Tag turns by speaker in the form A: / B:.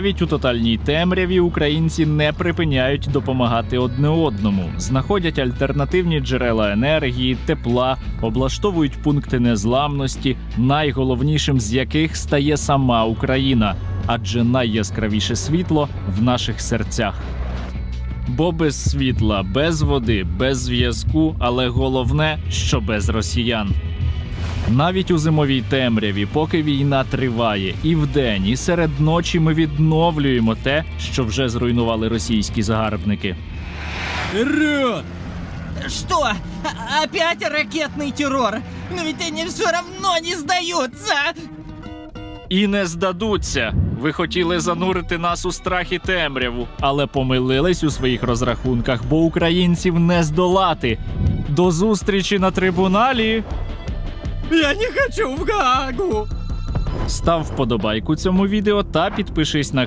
A: Навіть у тотальній темряві українці не припиняють допомагати одне одному, знаходять альтернативні джерела енергії, тепла, облаштовують пункти незламності, найголовнішим з яких стає сама Україна, адже найяскравіше світло в наших серцях. Бо без світла, без води, без зв'язку, але головне, що без росіян. Навіть у зимовій темряві, поки війна триває, і вдень, і серед ночі ми відновлюємо те, що вже зруйнували російські загарбники.
B: Вперед!
C: Что? Опять ракетный террор? Но ведь они все равно не сдаются!
A: І не здадуться. Ви хотіли занурити нас у страх і темряву, але помилились у своїх розрахунках, бо українців не здолати. До зустрічі на трибуналі.
B: Я не хочу в Гаагу!
A: Став вподобайку цьому відео та підпишись на канал.